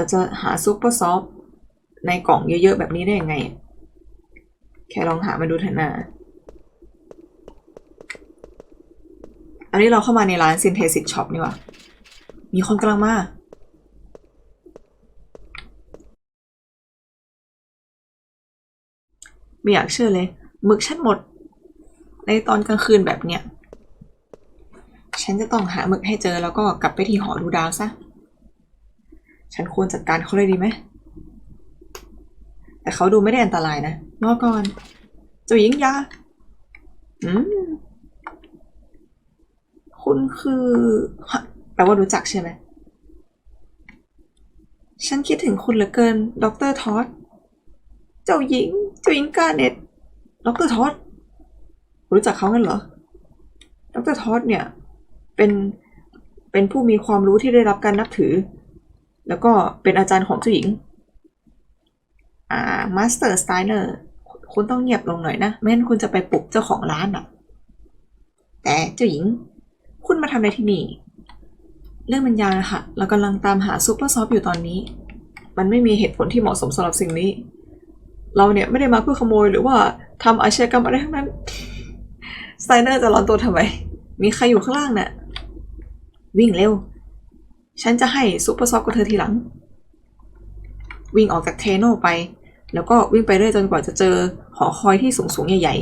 เราจะหาซุปเปอร์ซอฟในกล่องเยอะ ๆ แบบนี้ได้ยังไง แค่ลองหามาดูเถอะนาอันนี้เราเข้ามาในร้าน Synthesis Shop นี่ว่า มีคนกำลังมาไม่อยากเชื่อเลยหมึกฉันหมด ในตอนกลางคืนแบบเนี้ย ฉันจะต้องหาหมึกให้เจอแล้วก็กลับไปที่หอดูดาวซะ ฉันควรจัดการเขาเลยดีไหม แต่เขาดูไม่ได้อันตรายนะรอก่อนเจ้าหญิงยาอืมคุณคือแปลว่ารู้จักใช่ไหม ฉันคิดถึงคุณเหลือเกิน ดรทอดเจ้าหญิง เจ้าหญิงกาเน็ตดรทอดรู้จักเขางั้นเหรอ ดรทอดเนี่ย เป็น เป็นผู้มีความรู้ที่ได้รับการนับถือ แล้วก็เป็นอาจารย์ของเจ้าหญิง อ่ามาสเตอร์สไตเนอร์คุณต้องเงียบลงหน่อยนะไม่งั้นคุณจะไปปลุกเจ้าของร้านอะแต่เจ้าหญิง คุณมาทำอะไรที่นี่ เรื่องมันยาวนะคะเรากำลังตามหาซูเปอร์ซอฟต์อยู่ตอนนี้ มันไม่มีเหตุผลที่เหมาะสมสำหรับสิ่งนี้ เราเนี่ยไม่ได้มาเพื่อขโมยหรือว่าทำอาชญากรรมอะไรทั้งนั้นสไตเนอร์จะร้อนตัวทำไม มีใครอยู่ข้างล่างน่ะ วิ่งเร็ว ฉันจะให้ซูเปอร์ซอฟกับเธอทีหลัง วิ่งออกจากเทโนไป แล้วก็วิ่งไปเรื่อยจนกว่าจะเจอหอคอยที่สูงสูงๆใหญ่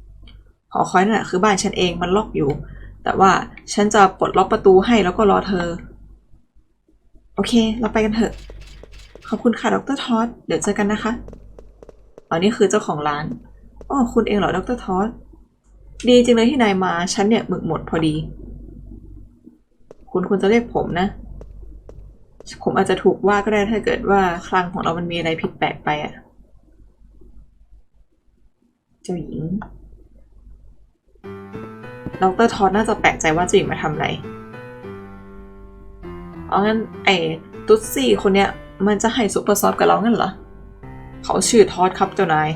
ๆ หอคอยนั่นแหละคือบ้านฉันเองมันล็อกอยู่ แต่ว่าฉันจะปลดล็อกประตูให้แล้วก็รอเธอ โอเค เราไปกันเถอะ ขอบคุณค่ะดรทอดเดี๋ยวเจอกันนะคะอ๋อนี่คือเจ้าของร้านอ๋อคุณเองเหรอดรทอดดีจริงเลยที่นายมา ฉันเนี่ยหมึกหมดพอดี คุณควรจะเรียกผมนะ ผมอาจจะถูกว่าก็ได้ถ้าเกิดว่าคลังของเรามันมีอะไรผิดแปลกไปอะ่ะ เจ้าหญิงดรทอดน่าจะแปลกใจว่าเจ้าหญิงมาทำอะไร เอางั้นไอ้ตุ๊ดซี่คนเนี้ยมันจะให้ซุปเปอร์ซอฟกับเรางั้นเหรอ เขาชื่อทอดครับเจ้านาย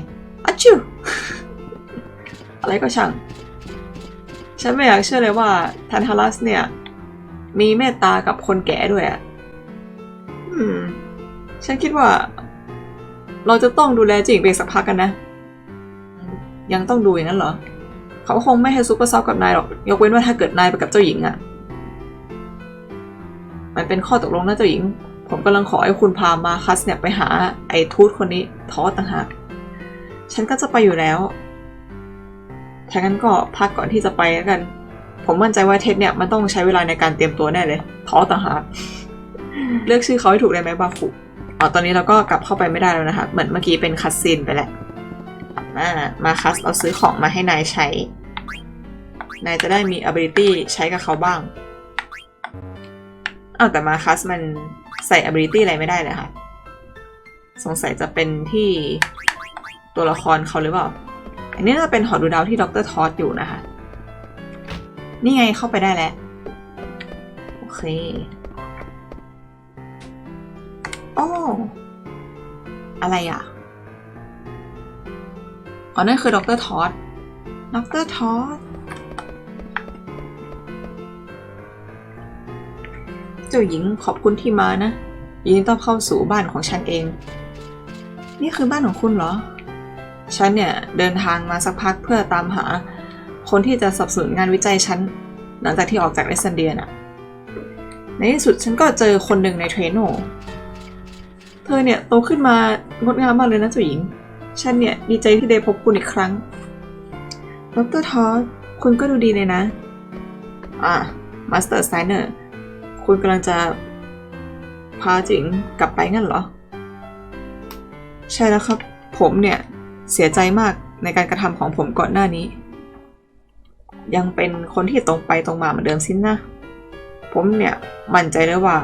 อะชิวอะไรก็ช่าง ฉันไม่อยากเชื่อเลยว่าทันทารัสเนี่ย มีเมตตากับคนแก่ด้วยอะอืม ฉันคิดว่า เราจะต้องดูแลเจิงไปสักพักกันนะ ยังต้องดูอย่างนั้นเหรอ เขาคงไม่ให้ซุปเปอร์ซอฟกับนายหรอก ยกเว้นว่าถ้าเกิดนายไปกับเจ้าหญิงอะมันเป็นข้อตกลงนะเจ้าหญิง ผมกำลังขอให้คุณพามาคัสเนี่ยไปหาไอ้ทูตคนนี้ทอต่างหาก ฉันก็จะไปอยู่แล้วถ้างั้นก็พักก่อนที่จะไปแล้วกัน ผมมั่นใจว่าเท็ดเนี่ยมันต้องใช้เวลาในการเตรียมตัวแน่เลยทอต่างหากเลือกชื่อเขาให้ถูกได้ไหมบาคุอ๋อตอนนี้เราก็กลับเข้าไปไม่ได้แล้วนะคะ เหมือนเมื่อกี้เป็นคัสซินไปแหละมามาคัสเราซื้อของมาให้นายใช้ นายจะได้มี ability ใช้กับเขาบ้างอ้าวแต่มาคัสมันใส่ ability อะไรไม่ได้เลยค่ะ สงสัยจะเป็นที่ตัวละครเขาหรือเปล่า อันนี้น่าจะเป็นหอดูดาวที่ดรทอสอยู่นะคะ นี่ไงเข้าไปได้แล้ว โอเคโอ้อะไรอะ อ๋อ นั่นคือด็อกเตอร์ทอสด็อกเตอร์ทอสเจ้าหญิงขอบคุณที่มานะ ยินดีต้อนเข้าสู่บ้านของฉันเอง นี่คือบ้านของคุณเหรอ ฉันเนี่ย เดินทางมาสักพักเพื่อตามหา คนที่จะสับสนุนงานวิจัยฉันหลังจากที่ออกจากเอสเซนเดียน่ะ ในที่สุดฉันก็เจอคนหนึ่งในเทรนโนเธอเนี่ยโตขึ้นมางดงามมากเลยนะเจ้าหญิง ฉันเนี่ยดีใจที่ได้พบคุณอีกครั้ง ดรทอสคุณก็ดูดีเลยนะ อ่ามาสเตอร์ไตเนอร์คุณกำลังจะพาจิงกลับไปงั้นเหรอ ใช่แล้วครับ ผมเนี่ย เสียใจมากในการกระทำของผมก่อนหน้านี้ ยังเป็นคนที่ตรงไปตรงมาเหมือนเดิมสินนะ ผมเนี่ยมั่นใจเลยว่า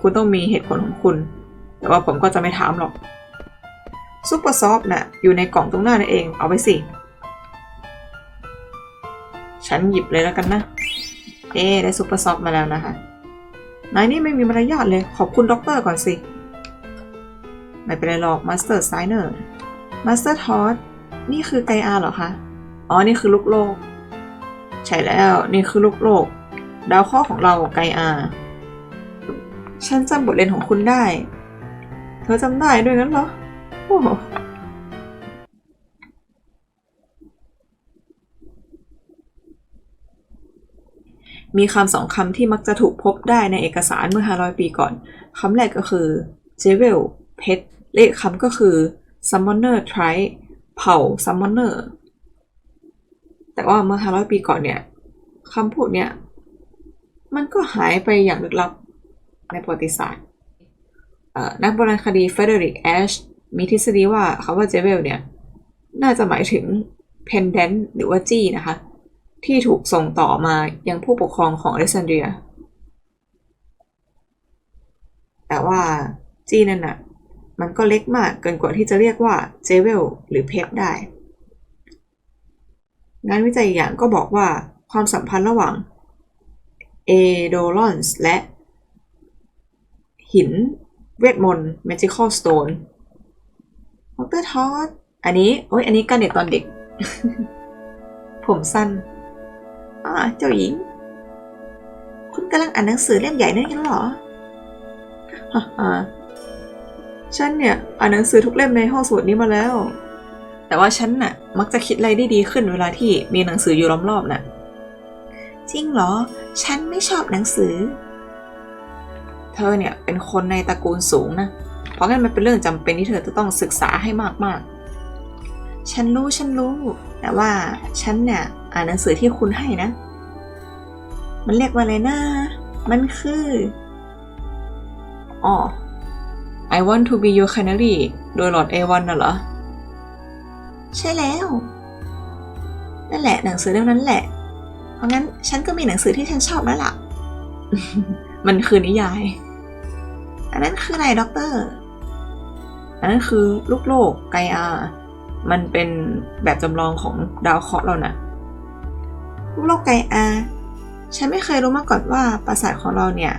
คุณต้องมีเหตุผลของคุณ แต่ว่าผมก็จะไม่ถามหรอกซุปเปอร์ซอฟน่ะอยู่ในกล่องตรงหน้านั่นเองเอาไปสิ ฉันหยิบเลยแล้วกันนะ เอ๊ได้ซุปเปอร์ซอฟมาแล้วนะคะนายนี่ไม่มีมารยาทเลย ขอบคุณด็อกเตอร์ก่อนสิ ไม่เป็นไรหรอกมาสเตอร์ไซเนอร์มาสเตอร์ทอสนี่คือไกอาเหรอคะ อ๋อ นี่คือลูกโลก ใช่แล้วนี่คือลูกโลก ดาวเคราะห์ของเราไกอา ฉันจำบทเรียนของคุณได้ เธอจำได้ด้วยงั้นเหรอ โอ้มีคำสองคำที่มักจะถูกพบได้ในเอกสารเมื่อ 500 ปีก่อน คำแรกก็คือ j e w e l เพชรและคำก็คือ summoner try เผ่า summoner แต่ว่าเมื่อ500ปีก่อนเนี่ยคำพูดเนี่ยมันก็หายไปอย่างลึกลับในประวัติศาสตร์นักโบราณคดีเฟเดริกแอชมีทฤษฎีว่าคำว่าเจเวลเนี่ย น่าจะหมายถึง pendant หรือว่าจี้นะคะ ที่ถูกส่งต่อมายังผู้ปกครองของอเล็กซานเดรีย แต่ว่าจี้นั่นน่ะ มันก็เล็กมากเกินกว่าที่จะเรียกว่าเจเวลหรือเพชรได้ งานวิจัยอย่างก็บอกว่าความสัมพันธ์ระหว่างเอโดลอนส์และ หินเวทมนต์ Magical Stone ดรทอดอันนี้ โอ้ยอันนี้กันเด็กตอนเด็ก ผมสั้นอ่าเจ้าหญิง คุณกำลังอ่านหนังสือเล่มใหญ่นั่นกันเหรอฮ่าฉันเนี่ย อ่านหนังสือทุกเล่มในห้องสมุดนี้มาแล้ว แต่ว่าฉันน่ะ มักจะคิดอะไรได้ดีขึ้นเวลาที่มีหนังสืออยู่ล้อมรอบน่ะ จริงเหรอ ฉันไม่ชอบหนังสือ เธอเนี่ยเป็นคนในตระกูลสูงนะ เพราะงั้นมันเป็นเรื่องจำเป็นที่เธอจะต้องศึกษาให้มากๆ ฉันรู้ฉันรู้ แต่ว่าฉันเนี่ยอ่านหนังสือที่คุณให้นะ มันเรียกว่าอะไรนะ มันคืออ๋อ I want to be your canary โดยหลอด A1 น่ะเหรอ ใช่แล้ว นั่นแหละหนังสือเล่มนั้นแหละ เพราะงั้นฉันก็มีหนังสือที่ฉันชอบแล้วล่ะ มันคือนิยาย อันนั้นคืออะไรด็อกเตอร์ อันนั้นคือลูกโลกไกอา มันเป็นแบบจำลองของดาวเคราะห์เรานะลูกโลกไกอา ฉันไม่เคยรู้มาก่อนว่าปราสาทของเราเนี่ย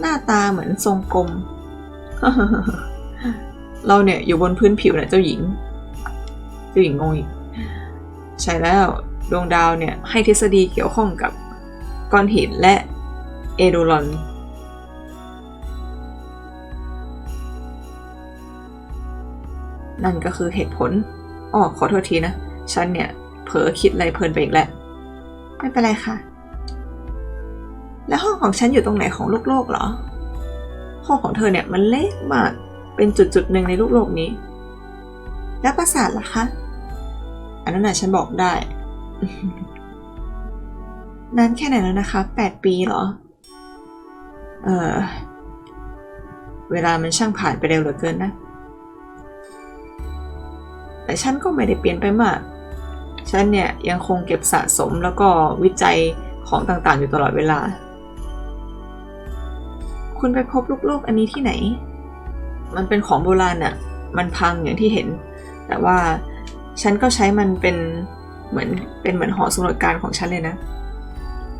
หน้าตาเหมือนทรงกลม เราเนี่ยอยู่บนพื้นผิวนะเจ้าหญิง จ้าหญิงงงอีก ใช่แล้วดวงดาวเนี่ยให้ทฤษฎีเกี่ยวข้องกับก้อนหินและเอโดรอนนั่นก็คือเหตุผลอ๋อขอโทษทีนะ ฉันเนี่ยเผลอคิดอะไรเพลินไปอีกแล้ว ไม่เป็นไรค่ะ แล้วห้องของฉันอยู่ตรงไหนของโลกโลกเหรอ ห้องของเธอเนี่ยมันเล็กมาก เป็นจุดจุดๆหนึ่งในโลกโลกนี้ แล้วปราสาทล่ะคะ อันนั้นน่ะฉันบอกได้ นานแค่ไหนแล้วนะคะ แปดปีเหรอ เออ เวลามันช่างผ่านไปเร็วเหลือเกินนะ แต่ฉันก็ไม่ได้เปลี่ยนไปมาก ฉันเนี่ยยังคงเก็บสะสมแล้วก็วิจัยของต่างๆ อยู่ตลอดเวลา คุณไปพบลูกโลกอันนี้ที่ไหน มันเป็นของโบราณน่ะมันพังอย่างที่เห็น แต่ว่าฉันก็ใช้มันเป็นเหมือนเป็นเหมือนหอสำรวจการของฉันเลยนะ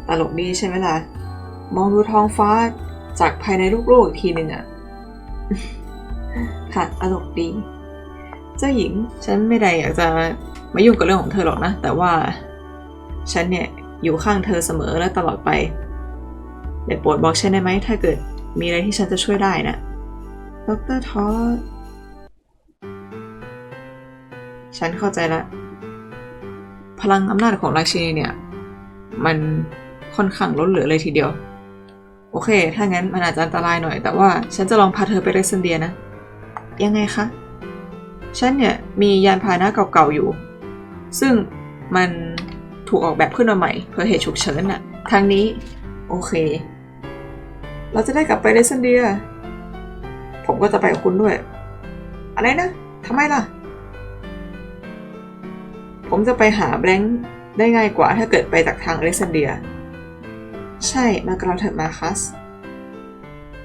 ตลกดีใช่ไหมล่ะ มองดูท้องฟ้าจากภายในลูกโลกอีกทีหนึ่งอะค่ะตลกดี เจ้าหญิงฉันไม่ได้อยากจะมายุ่งกับเรื่องของเธอหรอกนะ แต่ว่าฉันเนี่ยอยู่ข้างเธอเสมอและตลอดไปเดี๋ยวโปรดบอกฉันได้ไหมถ้าเกิดมีอะไรที่ฉันจะช่วยได้นะ ดรทอ ฉันเข้าใจละพลังอำนาจของราชินีเนี่ย มันค่อนข้างล้นเหลือเลยทีเดียว โอเค ถ้างั้นมันอาจจะอันตรายหน่อย แต่ว่าฉันจะลองพาเธอไปเรซันเดียนะ ยังไงคะ ฉันเนี่ย มียานพาหนะเก่าๆอยู่ ซึ่งมันถูกออกแบบขึ้นมาใหม่ เพื่อเหตุฉุกเฉินน่ะ ทางนี้ โอเค เราจะได้กลับไปเรซันเดีย ผมก็จะไปกับคุณด้วย อะไรนะทำไมล่ะ ผมจะไปหาแบงค์ได้ง่ายกว่าถ้าเกิดไปจากทางอเล็กซานเดีย ใช่มากราเถิดมาคัส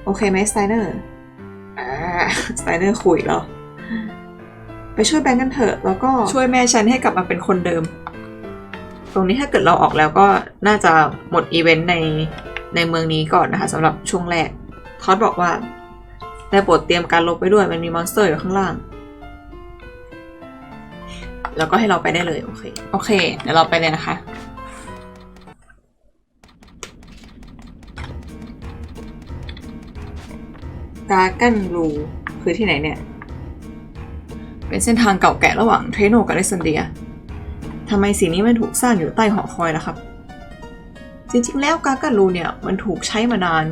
โอเคไหมสไตเนอร์อ่าสไตเนอร์คุยเหรอไปช่วยแบงค์กันเถอะ แล้วก็ช่วยแม่ฉันให้กลับมาเป็นคนเดิม ตรงนี้ถ้าเกิดเราออกแล้วก็น่าจะหมดอีเวนต์ในในเมืองนี้ก่อนนะคะสำหรับช่วงแรก ทอดบอกว่าได้โปรดเตรียมการลบไปด้วยมันมีมอนสเตอร์อยู่ข้างล่าง แล้วก็ให้เราไปได้เลยโอเคโอเค เดี๋ยวเราไปเลยนะคะกากันรูคือที่ไหนเนี่ย เป็นเส้นทางเก่าแก่ระหว่างเทรโนกับอเล็กซนเดียทำไมสิ่งนี้มันถูกสร้างอยู่ใต้หอคอยล่ะครับ จริงๆ แล้วกาการูเนี่ยมันถูกใช้มานาน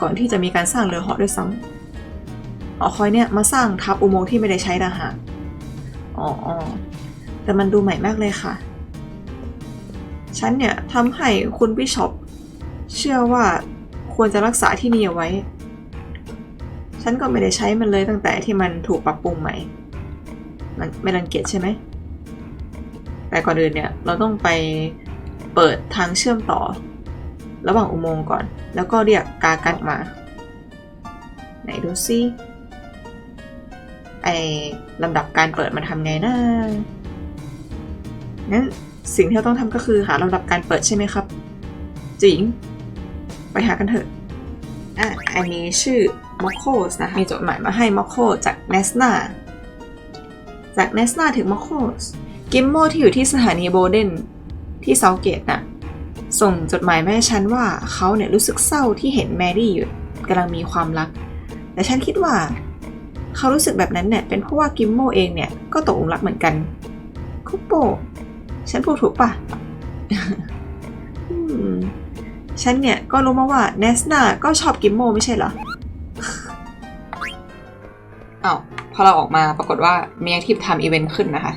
ก่อนที่จะมีการสร้างเรือหาะด้วยซ้ำหอคอยเนี่ยมาสร้างทับอุโมงค์ที่ไม่ได้ใช้ดาหากอ๋ออ๋อ แต่มันดูใหม่มากเลยค่ะ ฉันเนี่ยทำให้คุณบิชอปเชื่อว่าควรจะรักษาที่นี่เอาไว้ ฉันก็ไม่ได้ใช้มันเลยตั้งแต่ที่มันถูกปรับปรุงใหม่ มันไม่รังเกียจใช่ไหม แต่ก่อนอื่นเนี่ยเราต้องไปเปิดทางเชื่อมต่อ ระหว่างอุโมงค์ก่อน แล้วก็เรียกกากัดมา ไหนดูซิไอลำดับการเปิดมันทำไงนะ งั้นสิ่งที่เราต้องทำก็คือหาลำดับการเปิดใช่ไหมครับจิง ไปหากันเถอะอะอันนี้ชื่อมอคโคสนะคะมีจดหมายมาให้มอคโคจากเนสนาจากเนสนาถึงมอคโคสกิมโมที่อยู่ที่สถานีโบเดนที่เซาเกตน่ะส่งจดหมายมาให้ฉันว่าเขาเนี่ยรู้สึกเศร้าที่เห็นแมรี่อยู่กำลังมีความรัก แต่ฉันคิดว่า เขารู้สึกแบบนั้นเนี่ยเป็นเพราะว่ากิมโมเองเนี่ยก็ตกหลุมรักเหมือนกันคุปโป ฉันพูดถูกปะอืมฉันเนี่ยก็รู้มาว่าเนสนาก็ชอบกิมโมไม่ใช่เหรออ้าวพอเราออกมาปรากฏว่ามีแอคทีฟทำอีเวนต์ขึ้นนะคะ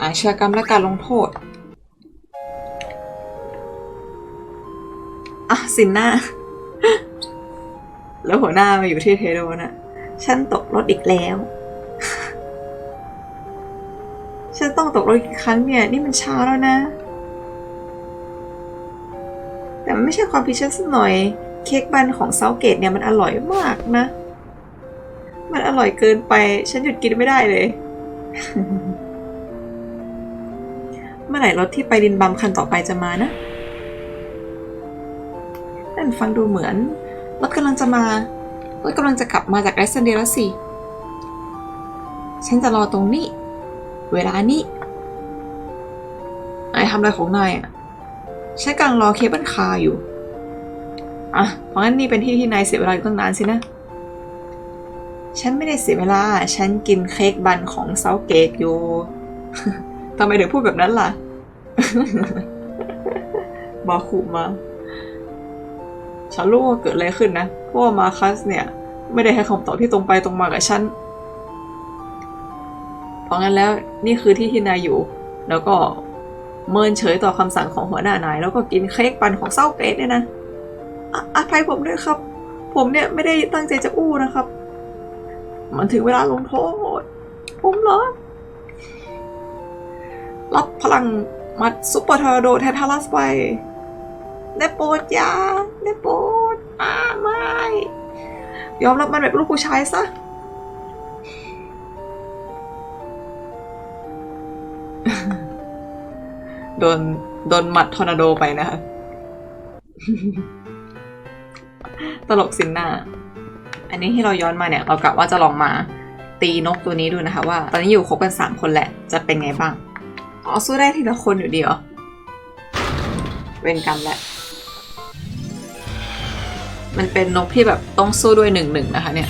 อาชญากรรมและการลงโทษ อะ สินหน้า แล้วหัวหน้ามาอยู่ที่เทโรน่ะฉันตกรถอีกแล้ว ฉันต้องตกรถอีกครั้งเนี่ย นี่มันช้าแล้วนะ แต่มันไม่ใช่ความผิดฉันสักหน่อย เค้กบันของเซาเกตเนี่ยมันอร่อยมากนะ มันอร่อยเกินไป ฉันหยุดกินไม่ได้เลย เมื่อไหร่รถที่ไปดินบัมคันต่อไปจะมานะ นั่นฟังดูเหมือน รถกำลังจะมารถกำลังจะกลับมาจากไรซันเดยแล้วสิ ฉันจะรอตรงนี้ เวลานี้ นายทำอะไรของนายอะ ฉันกำลังรอเคเบิลคาร์อยู่ อะ เพราะงั้นนี่เป็นที่ที่นายเสียเวลาอยู่ตั้งนานสินะ ฉันไม่ได้เสียเวลา ฉันกินเค้กบันของเซาเกตอยู่ ทำไมถึงพูดแบบนั้นล่ะบาคุมาฉันรู้ว่าเกิดอะไรขึ้นนะ เพราะว่ามาคัสเนี่ย ไม่ได้ให้คำตอบที่ตรงไปตรงมากับฉัน ราะงั้นแล้วนี่คือที่ที่นายอยู่ แล้วก็เมินเฉยต่อคำสั่งของหัวหน้านาย แล้วก็กินเค้กปันของเศร้าเกรดเนี่ยนะออภัยผมด้วยครับ ผมเนี่ยไม่ได้ตั้งใจจะอู้นะครับ มันถึงเวลาลงโทษ ผมเหรอ รับพลังมัดซุปเปอร์ทอร์โดแทนทารัสไป ได้โปรดยาได้โปรดอ่าไม่ ยอมรับมันแบบลูกผู้ชายซะ โดนโดนหมัดทอร์นาโดไปนะคะตลกสินหน้า อันนี้ที่เราย้อนมาเนี่ยเรากะว่าจะลองมาตีนกตัวนี้ดูนะคะ ว่า ตอนนี้อยู่ครบกันสามคนแหละ จะเป็นไงบ้าง อ๋อสู้ได้ทีละคนอยู่ดีเหรอ เวรกรรมแหละ มันเป็นนกที่แบบต้องสู้ด้วยหนึ่งหนึ่งนะคะเนี่ย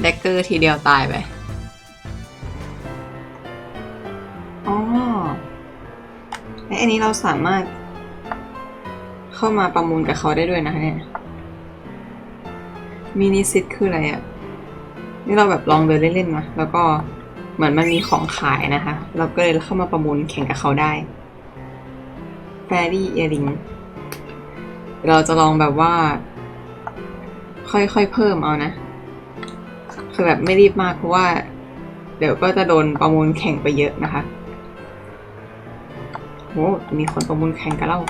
แดกเกอร์ทีเดียวตายไป อันนี้เราสามารถเข้ามาประมูลกับเขาได้ด้วยนะคะเนี่ยมินิซิตคืออะไรอะ่ะ นี่เราแบบลองเดินเล่นๆมา แล้วก็เหมือนมันมีของขายนะคะ เราก็เลยเข้ามาประมูลแข่งกับเขาได้แฟรี่เอริงเราจะลองแบบว่า ค่อยๆเพิ่มเอานะ คือแบบไม่รีบมากเพราะว่า เดี๋ยวก็จะโดนประมูลแข่งไปเยอะนะคะ โอ้มีคนประมูลแข่งกันแล้ว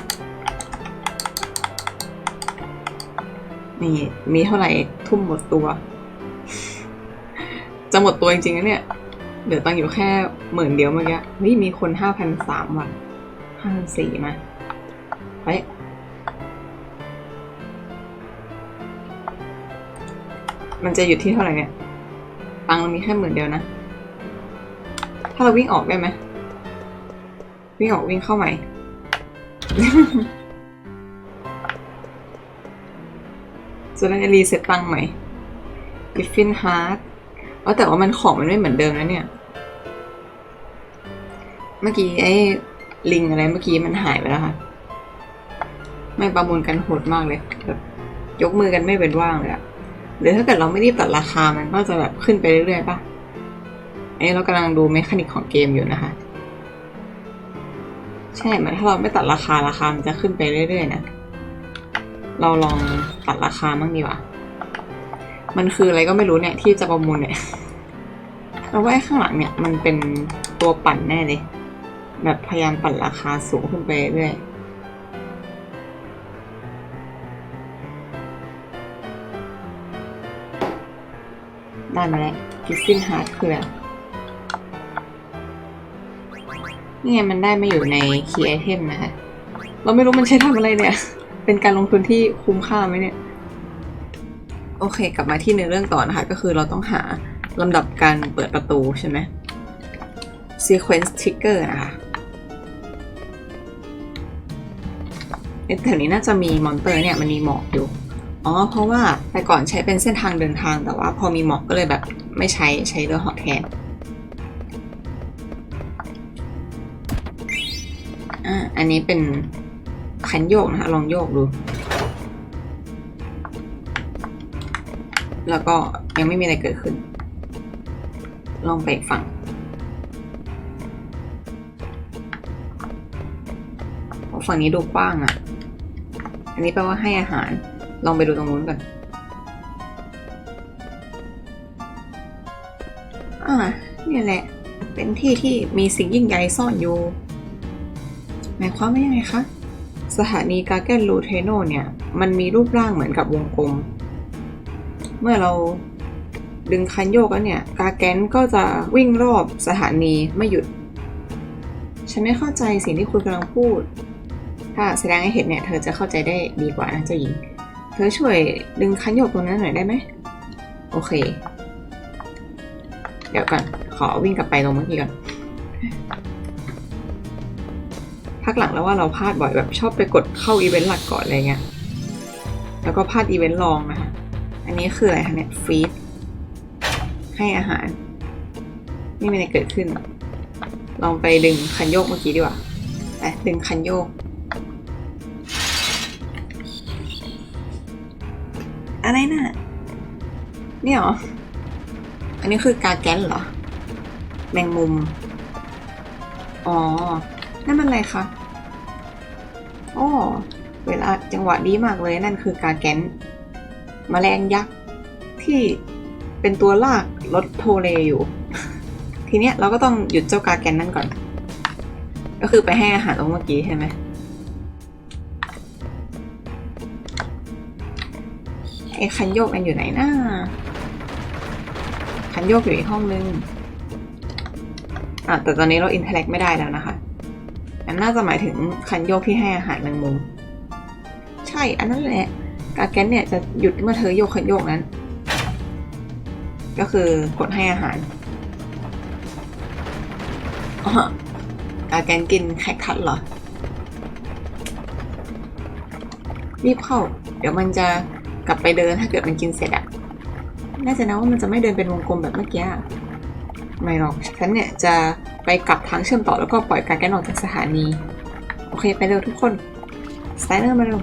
นี่มีเท่าไหร่ทุ่มหมดตัว จะหมดตัวจริงๆนะเนี่ยเดี๋ยวตังอยู่แค่หมื่นเดียวเมื่อกี้เฮ้ยมีคนห้าพันสามว่ะห้าพันสี่มาเฮ้มันจะหยุดที่เท่าไหร่เนี่ย ตังเรามีแค่หมื่นเดียวนะ ถ้าเราวิ่งออกได้ไหม วิ่งออกวิ่งเข้าใหม่ จะได้รีเซ็ตตังค์ใหม่กิฟฟินฮาร์ดว่าแต่ว่ามันของมันไม่เหมือนเดิมนะเนี่ย เมื่อกี้ไอ้ลิงอะไรเมื่อกี้มันหายไปแล้วค่ะ ไม่ประมูลกันโหดมากเลยแบบยกมือกันไม่เป็นว่างเลยอะหรือถ้าเกิดเราไม่รีบตัดราคามันก็จะแบบขึ้นไปเรื่อยๆป่ะอันนี้เรากำลังดูเมคานิกของเกมอยู่นะคะ ใช่เหมือนถ้าเราไม่ตัดราคาราคามันจะขึ้นไปเรื่อยๆนะ เราลองตัดราคาบ้างดีกว่า มันคืออะไรก็ไม่รู้เนี่ยที่จะประมูลเนี่ยเราว่าไอ้ข้างหลังเนี่ยมันเป็นตัวปั่นแน่เลย แบบพยายามปั่นราคาสูงขึ้นไปเรื่อยได้มาแล้วกิฟฟินฮาร์ดคืออะไร นี่ไงมันได้มาอยู่ในคีย์ไอเทมนะคะ เราไม่รู้มันใช้ทำอะไรเนี่ย เป็นการลงทุนที่คุ้มค่าไหมเนี่ย โอเค กลับมาที่ในเรื่องต่อนะคะ ก็คือเราต้องหาลำดับการเปิดประตูใช่ไหม sequence trigger นะคะแถวนี้น่าจะมีมอนเตอร์เนี่ยมันมีหมอกอยู่ อ๋อ เพราะว่าแต่ก่อนใช้เป็นเส้นทางเดินทางแต่ว่าพอมีหมอกก็เลยแบบไม่ใช้ใช้เรือเหาแทน อันนี้เป็นคันโยกนะคะลองโยกดู แล้วก็ยังไม่มีอะไรเกิดขึ้น ลองไปฝั่งฝั่งนี้ดูกว้างอะ่ะ อันนี้แปลว่าให้อาหาร ลองไปดูตรงนู้นก่อนอ่านี่แหละ เป็นที่ที่มีสิ่งยิ่งใหญ่ซ่อนอยู่ หมายความว่ายังไงคะ สถานีกาแกนลูเทโนเนี่ย มันมีรูปร่างเหมือนกับวงกลม เมื่อเราดึงคันโยกแล้วเนี่ย กาแกนก็จะวิ่งรอบสถานีไม่หยุด ฉันไม่เข้าใจสิ่งที่คุณกำลังพูด ถ้าแสดงให้เห็นเนี่ย เธอจะเข้าใจได้ดีกว่านะเจ้าหญิง เธอช่วยดึงคันโยกตรงนั้นหน่อยได้ไหม โอเค เดี๋ยวก่อน ขอวิ่งกลับไปตรงเมื่อกี้ก่อน พักหลังแล้วว่าเราพลาดบ่อยแบบชอบไปกดเข้าอีเวนต์หลักก่อนอะไรเงี้ย แล้วก็พลาดอีเวนต์รองนะคะ อันนี้คืออะไรคะเนี่ยฟีดให้อาหาร ไม่มีอะไรเกิดขึ้น ลองไปดึงคันโยกเมื่อกี้ดีกว่าไปดึงคันโยกอะไรน่ะนี่เหรอ อันนี้คือกาแกนเหรอ แมงมุม อ๋อ นั่นมันอะไรคะ อ๋อเวลาจังหวะดีมากเลยนั่นคือกาแกนมแมลงยักษ์ที่เป็นตัวลากรถโทเลอยู่ ทีเนี้ยเราก็ต้องหยุดเจ้ากาแกนนั่นก่อน ก็คือไปให้อาหารตรงเมื่อกี้ใช่ไหมไอ้คันโยกมันอยู่ไหนนะคันโยกอยู่อีกห้องนึงอะแต่ตอนนี้เราอินเทอร์แลกไม่ได้แล้วนะคะ น่าจะหมายถึงคันโยกที่ให้อาหารแมงมุม ใช่ อันนั้นแหละ กาแกนเนี่ยจะหยุดเมื่อเธอโยกคันโยกนั้น ก็คือกดให้อาหารกาแกนกินแคคทัสเหรอ รีบเข้า เดี๋ยวมันจะกลับไปเดินถ้าเกิดมันกินเสร็จอะน่าจะนะว่ามันจะไม่เดินเป็นวงกลมแบบเมื่อกี้อะ ไม่หรอกฉันเนี่ยจะไปกลับทางเชื่อมต่อแล้วก็ปล่อยการแกนออกจากสถานี โอเคไปเร็วทุกคนสไตเนอร์มาเร็ว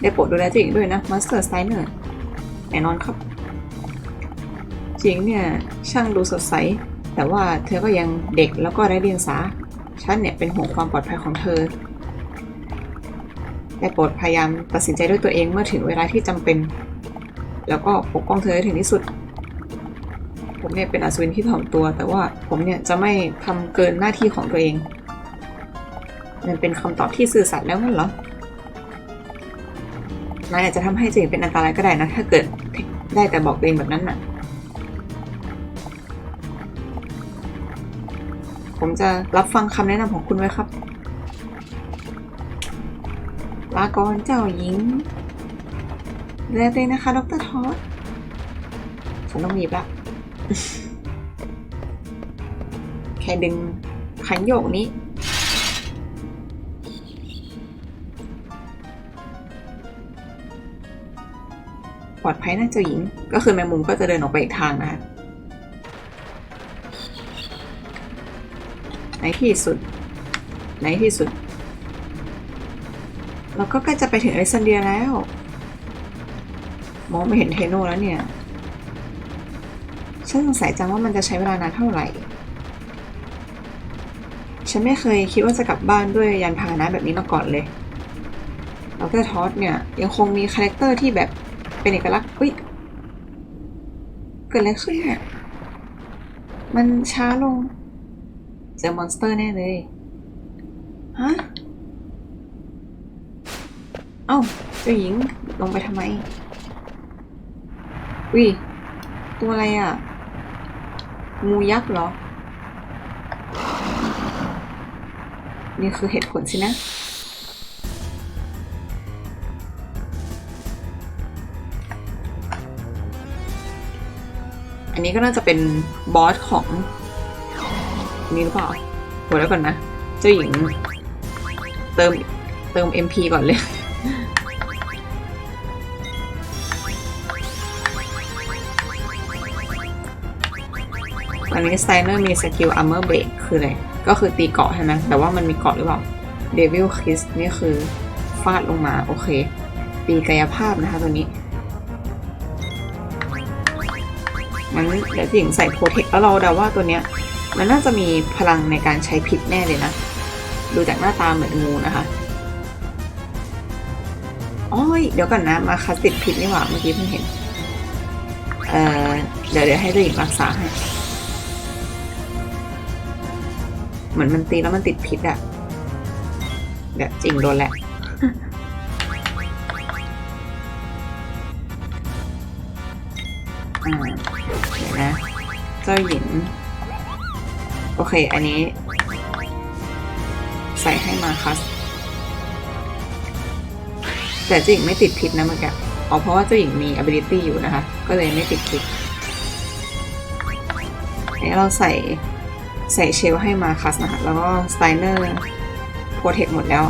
ได้โปรดดูแลตัวเองด้วยนะมาสเตอร์สไตเนอร์แน่นอนครับจิงเนี่ยช่างดูสดใส แต่ว่าเธอก็ยังเด็กแล้วก็ไร้เดียงสาฉันเนี่ยเป็นห่วงความปลอดภัยของเธอได้โปรดพยายามตัดสินใจด้วยตัวเองเมื่อถึงเวลาที่จำเป็น แล้วก็ปกป้องเธอให้ถึงที่สุด ผมเนี่ยเป็นอัศวินที่ถ่อมตัว แต่ว่าผมเนี่ยจะไม่ทำเกินหน้าที่ของตัวเอง มันเป็นคำตอบที่สื่อสัตย์แล้วงั้นเหรอนายอาจจะทำให้ตัวเองเป็นอันตรายก็ได้นะ ถ้าเกิดได้แต่บอกตัวเองแบบนั้นน่ะ ผมจะรับฟังคำแนะนำของคุณไว้ครับลาก่อนเจ้าหญิงดูแลตัวเองนะคะ ดรทอสฉันต้องรีบละ แค่ดึงคันโยกนี้ปลอดภัยนะเจ้าหญิง ก็คือแมงมุมก็จะเดินออกไปอีกทางนะคะในที่สุด ในที่สุด เราก็ใกล้จะไปถึงอเล็กซานเดียแล้ว มองไม่เห็นเทโนแล้วเนี่ย ฉันสงสัยจังว่ามันจะใช้เวลานานเท่าไหร่ ฉันไม่เคยคิดว่าจะกลับบ้านด้วยยานพาหนะแบบนี้มาก่อนเลยดรทอสเนี่ยยังคงมีคาแรคเตอร์ที่แบบเป็นเอกลักษณ์อุ้ยเกิดอะไรขึ้นเนี่ยมันช้าลง เจอมอนสเตอร์แน่เลยฮะเอ้าเจ้าหญิงลงไปทำไมวิตัวอะไรอะ งูยักษ์เหรอ นี่คือเหตุผลสินะ อันนี้ก็น่าจะเป็นบอสของนี่หรือเปล่าโหแล้วก่อนนะ เจ้าหญิง เติมเติม MP ก่อนเลย อันนี้สไตเนอร์มีสกิล Armor Break คืออะไร ก็คือตีเกาะใช่ไหมแต่ว่ามันมีเกาะหรือเปล่า Devil Kiss นี่คือฟาดลงมาโอเค ตีกายภาพนะคะตัวนี้มันเดี๋ยวจิงใส่โปรเทคแล้วเราเดาว่าตัวเนี้ย มันน่าจะมีพลังในการใช้พิษแน่เลยนะ ดูจากหน้าตาเหมือนงูนะคะอ้อยเดี๋ยวก่อนนะ มาคัสติดพิษนี่หว่าเมื่อกี้เพิ่งเห็น เอ่อ เดี๋ยวเดี๋ยวให้เจ้าหญิงรักษาให้ เหมือนมันตีแล้วมันติดพิษอะเดี๋ยวจริงโดนแหละ อ่าเดี๋ยวนะ เจ้าหญิง โอเค อันนี้ ใส่ให้มาคัส แต่เจ้าหญิงไม่ติดพิษนะเมื่อกี้อ๋อเพราะว่าเจ้าหญิงมี ability อยู่นะคะ ก็เลยไม่ติดพิษอันนี้เราใส่ ใส่เชลให้มาคัสนะคะแล้วก็สไตเนอร์โปรเทคหมดแล้ว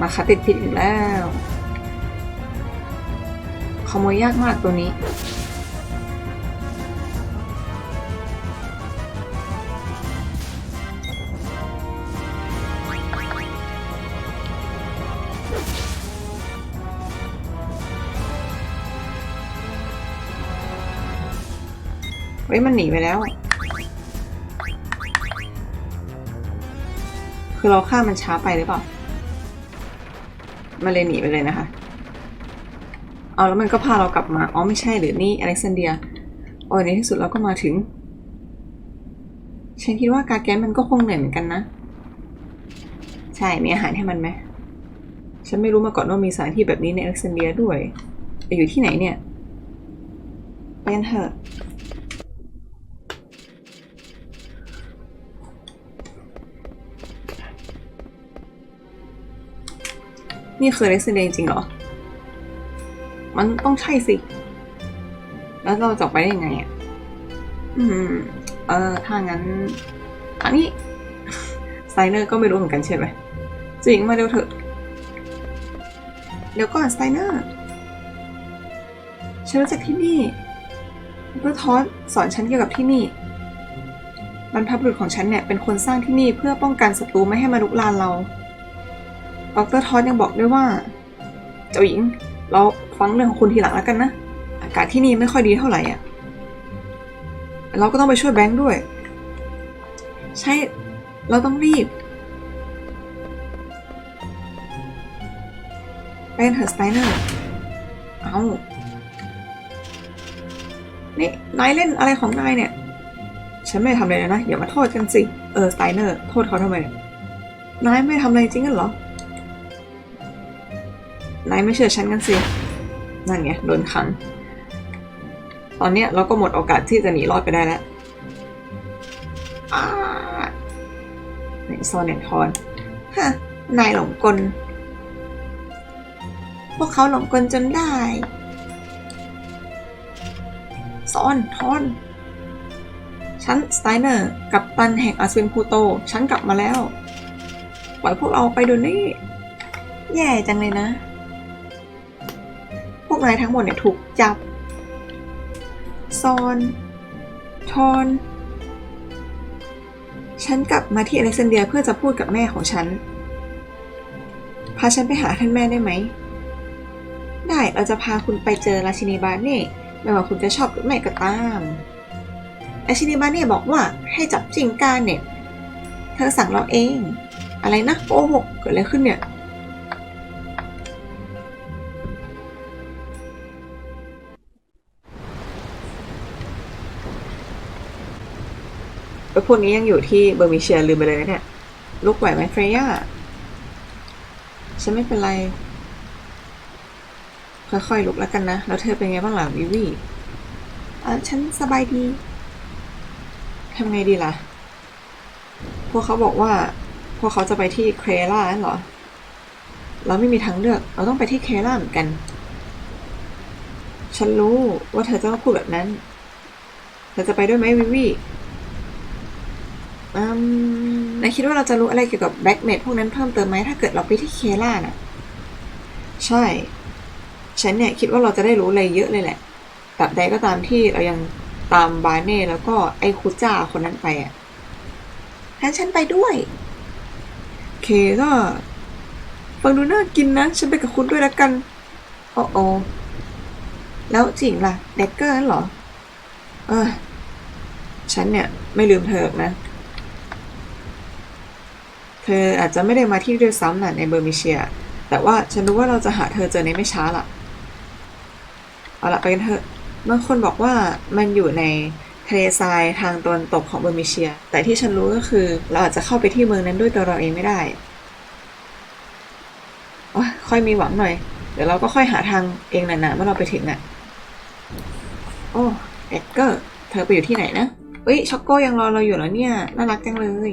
มาคัสติดพิษอีกแล้ว ขโมยยากมากตัวนี้ ฮ้ยมันหนีไปแล้ว คือเราฆ่ามันช้าไปหรือเปล่า มันเลยหนีไปเลยนะคะ เอาแล้วมันก็พาเรากลับมา อ๋อไม่ใช่หรือนี่อเล็กซานเดีย โอ้ยในที่สุดเราก็มาถึง ฉันคิดว่าการแกนมันก็คงเหนื่อยเหมือนกันนะ ใช่ มีอาหารให้มันไหม ฉันไม่รู้มาก่อนว่ามีสถานที่แบบนี้ในอเล็กซานเดียด้วย ไปอยู่ที่ไหนเนี่ยไปกันเถอะ นี่คือเล็กซานเดียจริงๆเหรอ มันต้องใช่สิ แล้วเราจะไปได้ยังไงอะ อืม เออถ้างั้น อันนี้ไตเนอร์ก็ไม่รู้เหมือนกันใช่ไหมจริงมาเร็วเถอะ เดี๋ยวก่อนไตเนอร์ฉันรู้จักที่นี่ดรทอสสอนฉันเกี่ยวกับที่นี่ บรรพบุรุษของฉันเนี่ยเป็นคนสร้างที่นี่เพื่อป้องกันศัตรูไม่ให้มาลุกลานเรา ดรทอสยังบอกด้วยว่า เจ้าหญิง เราฟังเรื่องของคุณทีหลังแล้วกันนะ อากาศที่นี่ไม่ค่อยดีเท่าไหร่อะเราก็ต้องไปช่วยแบงค์ด้วย ใช่ เราต้องรีบไปกันเถอะสไตเนอร์ เอานี่นายเล่นอะไรของนายเนี่ย ฉันไม่ทำอะไรเลยนะ อย่ามาโทษกันสิ เออสไตเนอร์ โทษเขาทำไม นายไม่ทำอะไรจริงกันเหรอ นายไม่เชื่อฉันกันสิ นั่นไงโดนขัง ตอนเนี้ยเราก็หมดโอกาสที่จะหนีรอดไปได้แล้วอ้าไหนซอนแอนทอนฮะ นายหลงกล พวกเขาหลงกลจนได้ซอนทอน ฉันสไตเนอร์ กับตันแห่งอาสวินพูโต ฉันกลับมาแล้ว ปล่อยพวกเราไปดูนี่ แย่จังเลยนะ วกนายทั้งหมดเนี่ยถูกจับซอนทอนฉันกลับมาที่อเล็กซานเดียเพื่อจะพูดกับแม่ของฉัน พาฉันไปหาท่านแม่ได้ไหม ได้เราจะพาคุณไปเจอราชินีบาเน่ไม่ว่าคุณจะชอบหรือไม่ก็ตามราชินีบาเน่บอกว่าให้จับจิงการเน็ตเธอสั่งเราเอง อะไรนะโกหกเกิดอะไรขึ้นเนี่ย แล้วพวกนี้ยังอยู่ที่เบอร์มิเชียลืมไปเลยนะเนี่ยลุกไหวไหมเฟรย่าฉันไม่เป็นไร ค่อยๆลุกแล้วกันนะ แล้วเธอเป็นไงบ้างล่ะวิวีอ่ฉันสบายดีทำไงดีล่ะ พวกเขาบอกว่า พวกเขาจะไปที่เครล่าเหรอ เราไม่มีทางเลือก เราต้องไปที่เครล่าเหมือนกัน ฉันรู้ว่าเธอจะต้องพูดแบบนั้น เธอจะไปด้วยไหมวิวีอืม นายคิดว่าเราจะรู้อะไรเกี่ยวกับแบ็กเมดพวกนั้นเพิ่มเติมไหมถ้าเกิดเราไปที่เคล่าน่ะ ใช่ ฉันเนี่ยคิดว่าเราจะได้รู้อะไรเยอะเลยแหละตราบใดก็ตามที่เรายังตามบาเน่แล้วก็ไอ้คุจ้าคนนั้นไปอะงั้นฉันไปด้วย เคก็ฟังดูน่ากินนะ ฉันไปกับคุณด้วยละกัน โอ้โอแล้วจิงล่ะ แดกเกอร์นั่นเหรอ เออ ฉันเนี่ย ไม่ลืมเธอหรอกนะ เธออาจจะไม่ได้มาที่ด้วยซ้ำน่ะในเบอร์มิเชีย แต่ว่าฉันรู้ว่าเราจะหาเธอเจอในไม่ช้าล่ะ เอาละไปกันเถอะบางคนบอกว่ามันอยู่ในทะเลทรายทางตะวันตกของเบอร์มิเชีย แต่ที่ฉันรู้ก็คือ เราอาจจะเข้าไปที่เมืองนั้นด้วยตัวเราเองไม่ได้โอ๊ยค่อยมีหวังหน่อย เดี๋ยวเราก็ค่อยหาทางเองนะนะเมื่อเราไปถึงน่ะ โอ้แอกเกอร์ เธอไปอยู่ที่ไหนนะเอ้ยช็อกโก้ยังรอเราอยู่แล้วเนี่ย น่ารักจังเลย